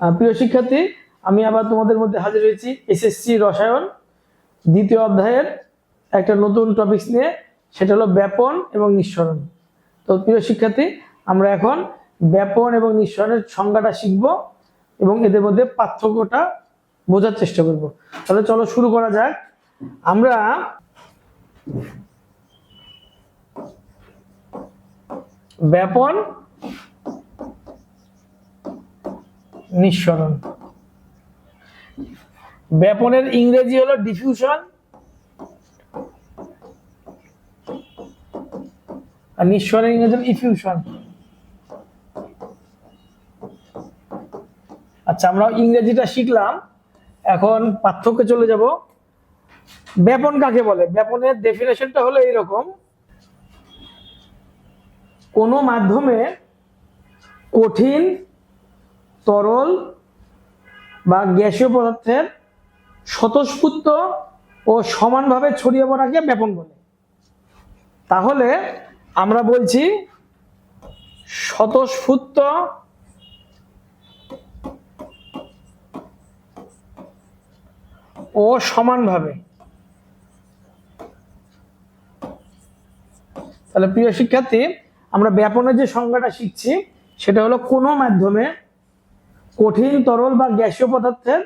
প্রিয় শিক্ষার্থী, আমি আবার তোমাদের মধ্যে হাজির হয়েছি এসএসসি রসায়ন, দ্বিতীয় অধ্যায়ের একটা নতুন টপিকস নিয়ে, সেটা হলো ব্যাপন এবং নিঃসরণ। তো প্রিয় শিক্ষার্থী, আমরা এখন ব্যাপন এবং নিঃসরণের সংজ্ঞাটা শিখব এবং এদের মধ্যে পার্থক্যটা বোঝার চেষ্টা করব। তাহলে চলো শুরু করা যাক। আমরা ব্যাপন নিঃসরণ। ব্যাপনের ইংরেজি হলো ডিফিউশন আর নিঃসরণের ইংরেজি ইফিউশন আচ্ছা আমরা ইংরেজিটা শিখলাম। এখন পার্থক্যে চলে যাব। ব্যাপন কাকে বলে? ব্যাপনের ডেফিনেশনটা হলো এইরকম। কোনো মাধ্যমে কঠিন তরল বা গ্যাসীয় পদার্থের স্বতঃস্ফূর্ত ও সমানভাবে ছড়িয়ে পড়াকে ব্যাপন বলে। তাহলে আমরা বলছি স্বতঃস্ফূর্ত ও সমানভাবে। তাহলে প্রিয় শিক্ষার্থী, আমরা ব্যাপনের যে সংজ্ঞাটা শিখছি, সেটা হলো কোনো মাধ্যমে কঠিন, তরল বা গ্যাসীয় পদার্থের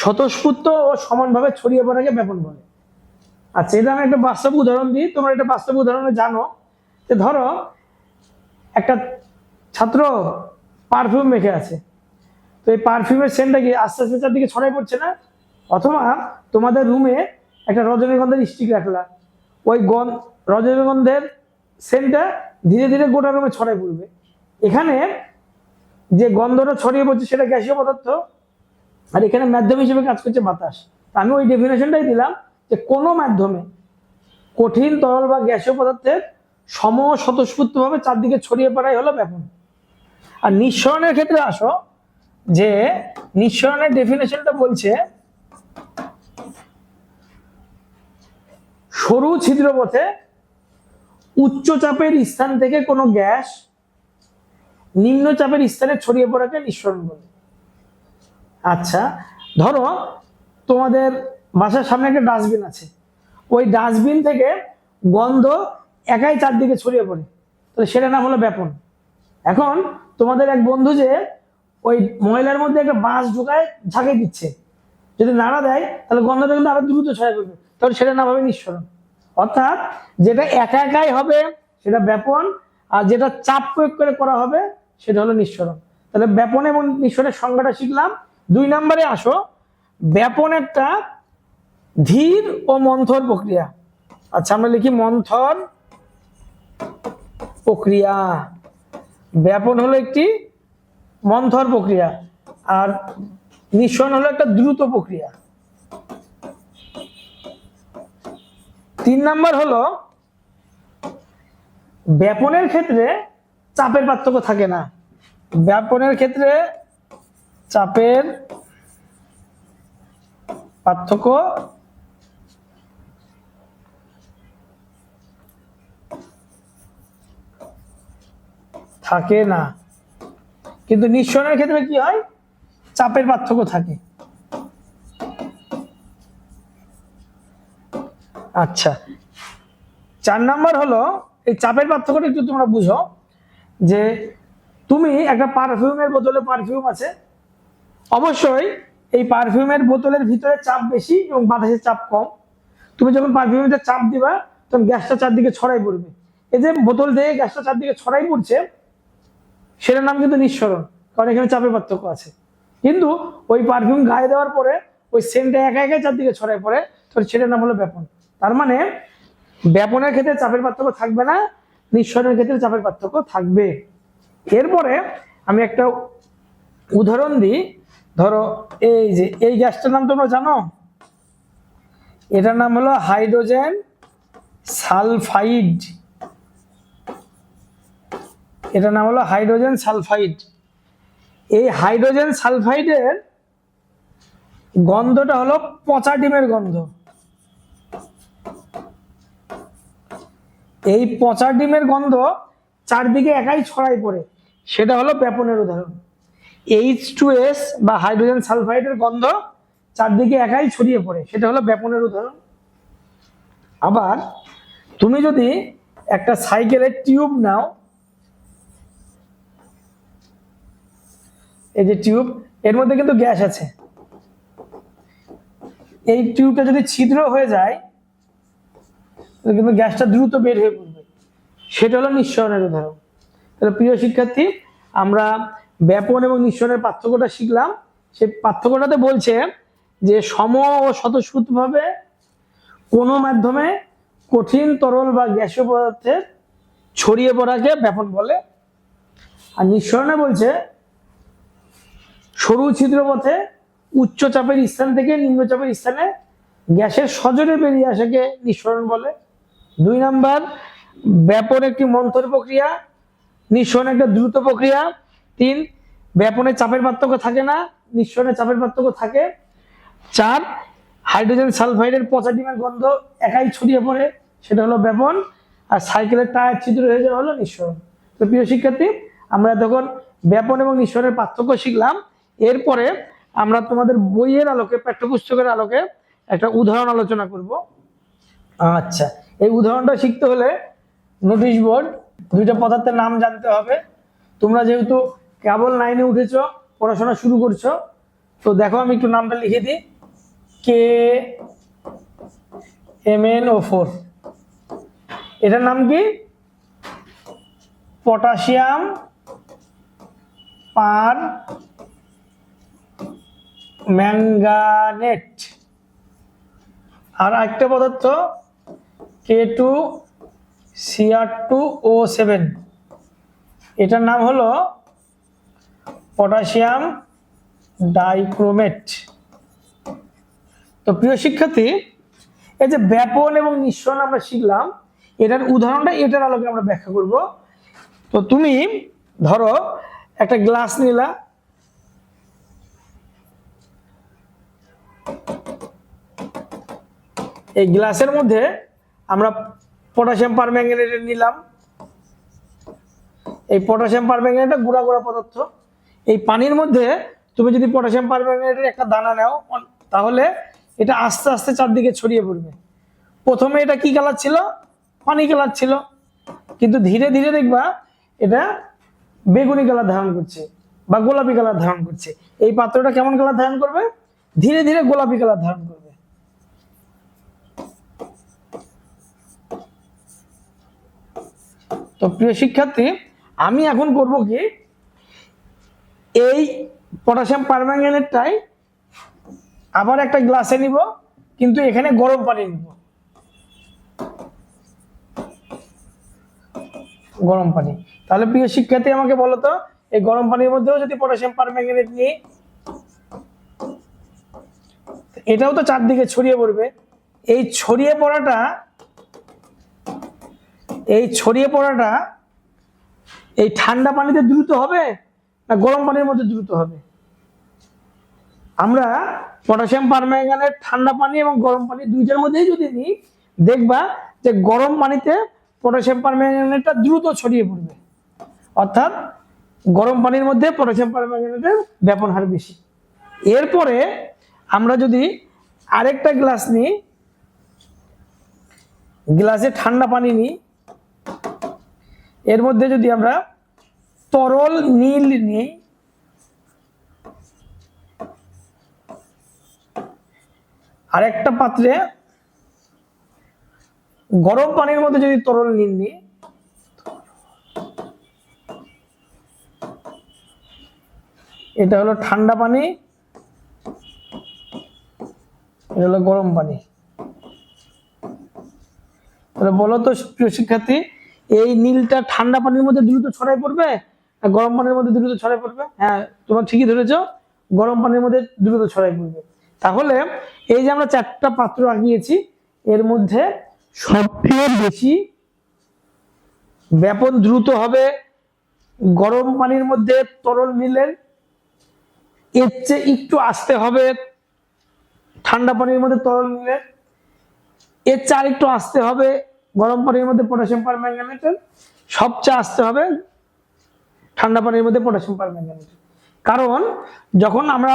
স্বতঃস্ফূর্ত ও সমানভাবে ছড়িয়ে পড়াকে ব্যাপন বলে। আচ্ছা এটা আমি একটা বাস্তব উদাহরণ দিই। তোমরা এটা বাস্তব উদাহরণে জানো যে ধরো, একটা ছাত্র পারফিউম মেখে আছে। তো এই পারফিউমের সেন্টটা কি আস্তে আস্তে চারদিকে ছড়াই পড়ছে না? অথবা তোমাদের রুমে একটা রজনীগন্ধার স্টিক রাখলা। ওই গন, রজনীগন্ধের সেন্টটা ধীরে ধীরে গোটা রুমে ছড়াই পড়বে। এখানে যে গন্ধটা ছড়িয়ে পড়ছে সেটা গ্যাসীয় পদার্থ। আর এখানে মাধ্যম হিসেবে কাজ করছে বাতাস। আমি ওই ডেফিনেশনটাই দিলাম যে কোনো মাধ্যমে কঠিন তরল বা গ্যাসীয় পদার্থের সম স্বতঃস্ফূর্তভাবে চারদিকে ছড়িয়ে পড়াই হলো ব্যাপন। আর নিঃসরণের ক্ষেত্রে আসো, যে নিঃসরণের ডেফিনেশনটা বলছে সরু ছিদ্রপথে উচ্চ চাপের স্থান থেকে কোনো গ্যাস নিম্ন চাপের স্থানে ছড়িয়ে পড়াকে নিঃসরণ বলে আচ্ছা ধরো তোমাদের বাসার সামনে একটা ডাস্টবিন আছে। ওই ডাস্টবিন থেকে গন্ধ একাই চারদিকে ছড়িয়ে পড়ে। তাহলে সেটা নাম হলো ব্যাপন। এখন তোমাদের এক বন্ধু যে ওই ময়লার মধ্যে একটা বাঁশ ঢুকায় ঝাঁকে দিচ্ছে, যদি নাড়া দেয়, তাহলে গন্ধটা কিন্তু আরও দ্রুত ছড়ায় পড়বে। তাহলে সেটা নাম হবে নিঃসরণ। অর্থাৎ যেটা একা একাই হবে, সেটা ব্যাপন, আর যেটা চাপ প্রয়োগ করে করা হবে সেটা হলো নিঃসরণ। তাহলে ব্যাপন এবং নিঃসরণের সংজ্ঞাটা শিখলাম। দুই নম্বরে আসো, ব্যাপন একটা ধীর ও মন্থর প্রক্রিয়া। আচ্ছা আমরা লিখি মন্থর প্রক্রিয়া। ব্যাপন হলো একটি মন্থর প্রক্রিয়া, আর নিঃসরণ হলো একটা দ্রুত প্রক্রিয়া। তিন নাম্বার হলো, ব্যাপনের ক্ষেত্রে চাপের পার্থক্য থাকে না। ব্যাপনের ক্ষেত্রে চাপের পার্থক্য থাকে না। কিন্তু নিঃসরণের ক্ষেত্রে কি হয়? চাপের পার্থক্য থাকে। আচ্ছা চার নাম্বার হলো, এই চাপের পার্থক্যটা একটু তোমরা বুঝো। যে তুমি একটা পারফিউমের বোতলে পারফিউম আছে, অবশ্যই এই পারফিউমের বোতলের ভিতরে চাপ বেশি এবং বাতাসের চাপ কম। তুমি যখন পারফিউমের চাপ দিবা, তখন গ্যাসটা চারদিকে ছড়াই পড়বে। এই যে বোতল দিয়ে গ্যাসটা চারদিকে ছড়াই পড়ছে, সেটার নাম কিন্তু নিঃসরণ, কারণ এখানে চাপের পার্থক্য আছে। কিন্তু ওই পারফিউম গায়ে দেওয়ার পরে, ওই সেন্টটা একা একা চারদিকে ছড়াই পড়ে তো সেটার নাম হলো ব্যাপন। তার মানে ব্যাপনের ক্ষেত্রে চাপের পার্থক্য থাকবে না নিঃসরণের ক্ষেত্রে চাপের পার্থক্য থাকবে। এরপরে আমি একটা উদাহরণ দিই। ধরো এই যে, এই গ্যাসটার নাম তোমরা জানো? এটার নাম হলো হাইড্রোজেন সালফাইড। এটার নাম হলো হাইড্রোজেন সালফাইড। এই হাইড্রোজেন সালফাইডের গন্ধটা হলো পচা ডিমের গন্ধ। এই পচা ডিমের গন্ধ চারদিকে একাই ছড়াই পড়ে। সেটা হলো ব্যাপনের উদাহরণ। এইচ টু এস বা হাইড্রোজেন সালফাইডের গন্ধ চারদিকে একাই ছড়িয়ে পড়ে। সেটা হলো ব্যাপনের উদাহরণ। আবার তুমি যদি একটা সাইকেলের টিউব নাও, এই যে টিউব, এর মধ্যে কিন্তু গ্যাস আছে। এই টিউবটা যদি ছিদ্র হয়ে যায় কিন্তু গ্যাসটা দ্রুত বের হয়ে পড়বে। সেটা হলো নিঃসরণের উদাহরণ। তাহলে প্রিয় শিক্ষার্থী, আমরা ব্যাপন এবং নিঃসরণের পার্থক্যটা শিখলাম। সেই পার্থক্যটাতে বলছে যে সম ও স্বতঃস্ফূর্তভাবে কোনো মাধ্যমে কঠিন, তরল বা গ্যাসীয় পদার্থের ছড়িয়ে পড়াকে ব্যাপন বলে। আর নিঃসরণে বলছে সরু ছিদ্রপথে উচ্চ চাপের স্থান থেকে নিম্নচাপের স্থানে গ্যাসের সজোরে বেরিয়ে আসাকে নিঃসরণ বলে। দুই নাম্বার, ব্যাপন একটি মন্থর প্রক্রিয়া, নিঃসরণ একটা দ্রুত প্রক্রিয়া। তিন, ব্যাপনে চাপের পার্থক্য থাকে না, নিঃসরণে চাপের পার্থক্য থাকে। চার, হাইড্রোজেন সালফাইডের পচা ডিমের গন্ধ একাই ছড়িয়ে পড়ে, সেটা হলো ব্যাপন। আর সাইকেলের টায়ার ছিদ্র হয়ে যাওয়া হলো নিঃসরণ। তো প্রিয় শিক্ষার্থী, আমরা তখন ব্যাপন এবং নিঃসরণের পার্থক্য শিখলাম, এরপরে আমরা তোমাদের বইয়ের আলোকে, পাঠ্যপুস্তকের আলোকে একটা উদাহরণ আলোচনা করব। আচ্ছা এই উদাহরণটা শিখতে হলে নোটিশ বোর্ড দুইটা পদার্থের নাম জানতে হবে। তোমরা যেহেতু কেবল নাইনে উঠেছো, পড়াশোনা শুরু করছ, তো দেখো আমি একটু নামটা লিখে দিই। K M N O four এটার নাম কি? পটাশিয়াম পার ম্যাঙ্গানেট আর একটা পদার্থ K two CR two O seven এটার নাম হলো পটাশিয়াম ডাইক্রোমেট। তো প্রিয় শিক্ষার্থী, এই যে ব্যাপন এবং নিঃসরণ আমরা শিখলাম, এটার উদাহরণটা এটার আলোকে আমরা ব্যাখ্যা করব। তো তুমি ধরো একটা গ্লাস নিলা। এই গ্লাসের মধ্যে আমরা পটাশিয়াম পারম্যাঙ্গানেট নিলাম। এই পটাশিয়াম পারম্যাঙ্গানেটটা গুঁড়া গুঁড়া পদার্থ। এই পানির মধ্যে তুমি যদি পটাশিয়াম পারম্যাঙ্গানেটের একটা দানা নাও তাহলে এটা আস্তে আস্তে চারদিকে ছড়িয়ে পড়বে। প্রথমে এটা কি কালার ছিল? পানি কালার ছিল। কিন্তু ধীরে ধীরে দেখবা এটা বেগুনি কালার ধারণ করছে বা গোলাপি কালার ধারণ করছে। এই পাত্রটা কেমন কালার ধারণ করবে? ধীরে ধীরে গোলাপি কালার ধারণ করবে। তো প্রিয় শিক্ষার্থী, আমি এখন করব কি, এই পটাশিয়াম পারম্যাঙ্গানেটটাই আবার একটা গ্লাসে নিব, কিন্তু এখানে গরম পানি নিব। গরম পানি। তাহলে প্রিয় শিক্ষার্থী, আমাকে বলো তো, এই গরম পানির মধ্যেও যদি পটাশিয়াম পারম্যাঙ্গানেট নিই, এটাও তো চারদিকে ছড়িয়ে পড়বে। এই ছড়িয়ে পড়াটা এই ছড়িয়ে পড়াটা এই ঠান্ডা পানিতে দ্রুত হবে না গরম পানির মধ্যে দ্রুত হবে? আমরা পটাশিয়াম পারম্যাঙ্গানেট, ঠান্ডা পানি এবং গরম পানি দুইটার মধ্যেই যদি নিই, দেখবা যে গরম পানিতে পটাশিয়াম পারম্যাঙ্গানেটটা দ্রুত ছড়িয়ে পড়বে। অর্থাৎ গরম পানির মধ্যে পটাশিয়াম পারম্যাঙ্গানেটের ব্যাপন হার বেশি। এরপরে আমরা যদি আরেকটা গ্লাস নিই, গ্লাসে ঠান্ডা পানি নিই এর মধ্যে যদি আমরা তরল নীল নিই, আরেকটা পাত্রে গরম পানির মধ্যে যদি তরল নীল নিই, এটা হলো ঠান্ডা পানি, এটা হলো গরম পানি। তাহলে বলো তো প্রিয় শিক্ষার্থী এই নীলটা ঠান্ডা পানির মধ্যে দ্রুত ছড়াই পড়বে আর গরম পানির মধ্যে দ্রুত ছড়াই পড়বে। হ্যাঁ তোমার ঠিকই ধরেছ, গরম পানির মধ্যে দ্রুত ছড়াই পড়বে। তাহলে এই যে আমরা চারটা পাত্র আঁকিয়েছি এর মধ্যে সবচেয়ে বেশি ব্যাপন দ্রুত হবে গরম পানির মধ্যে তরল নীলের। এর চেয়ে একটু আসতে হবে ঠান্ডা পানির মধ্যে তরল নীলের। এর চার একটু আসতে হবে গরম পানির মধ্যে পটাশিয়াম পারম্যাঙ্গানেটের সবচেয়ে আসতে হবে ঠান্ডা পানির মধ্যে পটাশিয়াম পারম্যাঙ্গানেটের কারণ যখন আমরা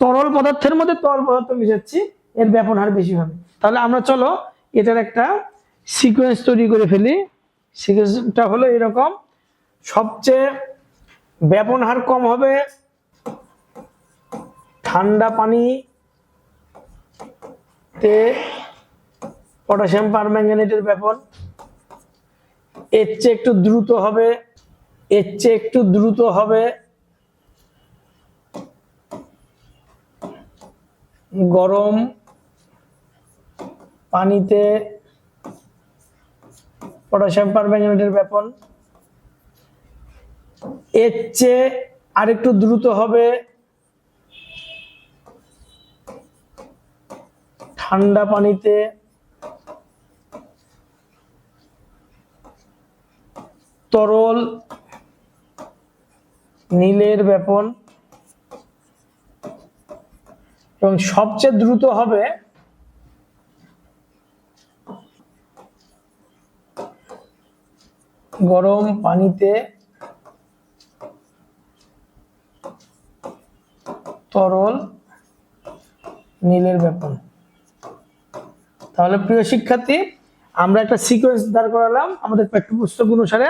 তরল পদার্থের মধ্যে তরল পদার্থ মিশাচ্ছি, এর ব্যাপন হার বেশি হবে। তাহলে আমরা চলো এটার একটা সিকোয়েন্স তৈরি করে ফেলি। সিকোয়েন্সটা হলো এরকম, সবচেয়ে ব্যাপন হার কম হবে ঠান্ডা পানি তে পটাশিয়াম পারম্যাঙ্গানেটের ব্যাপন। এর চেয়ে একটু দ্রুত হবে, এর চেয়ে একটু দ্রুত হবে গরম পানিতে পটাশিয়াম পারম্যাঙ্গানেটের ব্যাপন। এর চেয়ে আরেকটু দ্রুত হবে ঠান্ডা পানিতে তরল নীলের ব্যাপন এবং সবচেয়ে দ্রুত হবে গরম পানিতে তরল নীলের ব্যাপন। তাহলে প্রিয় শিক্ষার্থী, আমরা একটা সিকোয়েন্স দাঁড় করালাম। আমাদের পাঠ্যপুস্তক অনুসারে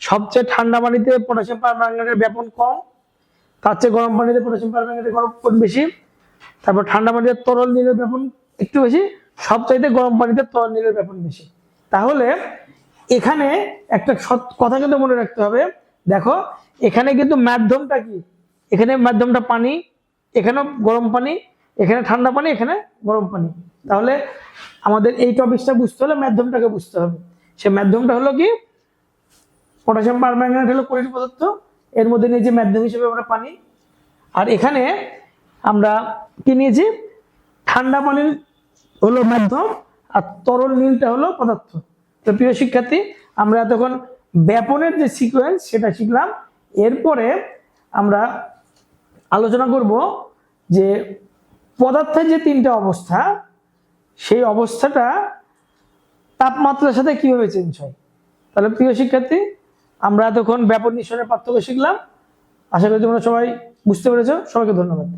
সবচেয়ে ঠান্ডা পানিতে পটাশিয়াম পারম্যাঙ্গানেটের ব্যাপন কম, তার চেয়ে গরম পানিতে পটাশিয়াম পারম্যাঙ্গানেটের ব্যাপন বেশি। তারপর ঠান্ডা পানিতে তরল নীলের ব্যাপন একটু বেশি, সবচাইতে গরম পানিতে তরল নীলের ব্যাপন বেশি। তাহলে এখানে একটা কথা কিন্তু মনে রাখতে হবে। দেখো, এখানে কিন্তু মাধ্যমটা কি? এখানে মাধ্যমটা পানি, এখানেও গরম পানি, এখানে ঠান্ডা পানি, এখানে গরম পানি। তাহলে আমাদের এই টপিকটা বুঝতে হলে মাধ্যমটাকে বুঝতে হবে। সে মাধ্যমটা হলো কি? পটাশিয়াম পারম্যাঙ্গানেট হলো কঠিন পদার্থ। এর মধ্যে নিয়েছি মাধ্যম হিসেবে আমরা পানি। আর এখানে আমরা কি নিয়েছি? ঠান্ডা পানির হলো মাধ্যম আর তরল নীলটা হলো পদার্থ। তো প্রিয় শিক্ষার্থী, আমরা এতক্ষণ ব্যাপনের যে সিকোয়েন্স সেটা শিখলাম। এরপরে আমরা আলোচনা করব যে পদার্থের যে তিনটা অবস্থা, সেই অবস্থাটা তাপমাত্রার সাথে কীভাবে চেঞ্জ হয়। তাহলে প্রিয় শিক্ষার্থী আমরা এতক্ষণ ব্যাপক নিঃসরণের পার্থক্য শিখলাম। আশা করি তোমরা সবাই বুঝতে পেরেছ। সবাইকে ধন্যবাদ।